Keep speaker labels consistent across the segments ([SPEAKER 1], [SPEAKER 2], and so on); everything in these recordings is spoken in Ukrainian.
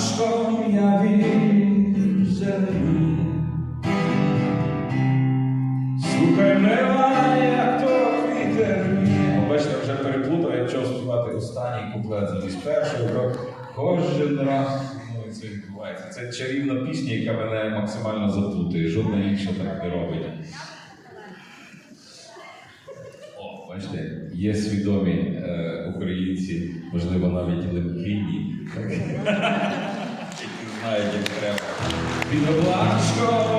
[SPEAKER 1] blaszką ja widzę Слухай мила, як то вітер віє. Бачите, вже переплутав, я почав співати останній куплет замість першого. Кожен раз ну, це відбувається. Це чарівна пісня, яка мене максимально заплутує. Жодна інша так не робить. О, бачите, є свідомі українці, можливо, навіть лимкині, які знають, як треба. Під облачком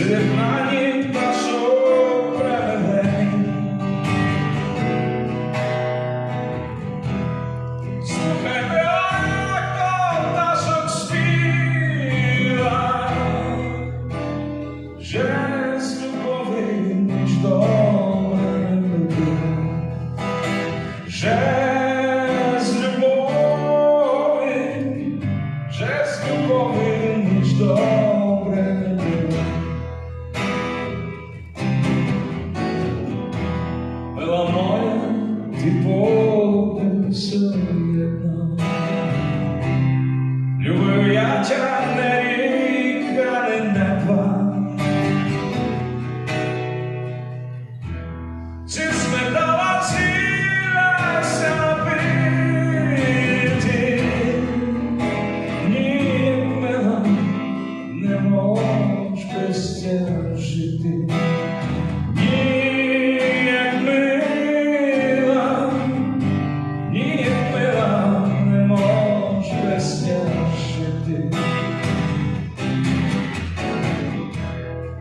[SPEAKER 1] сидить на ній пташок прелегень. Слухай, як то пташок до мене, Że з любови, Że з. Мила моя, ти полюбився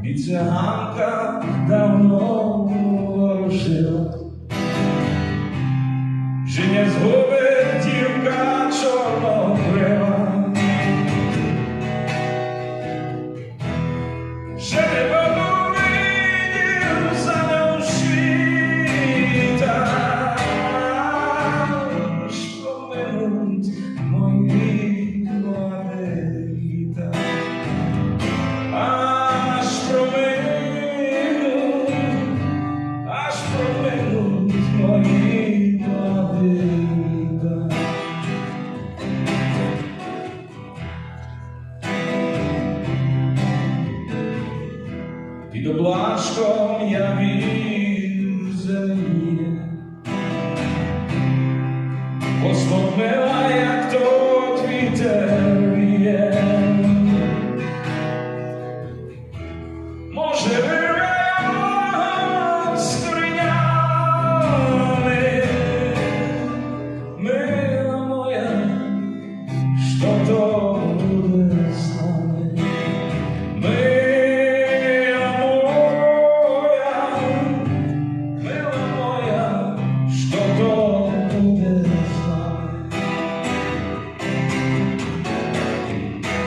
[SPEAKER 1] І циганка давно ворушила. Же не згубить дівка чорнобрива. Ще не Під облашком я вірю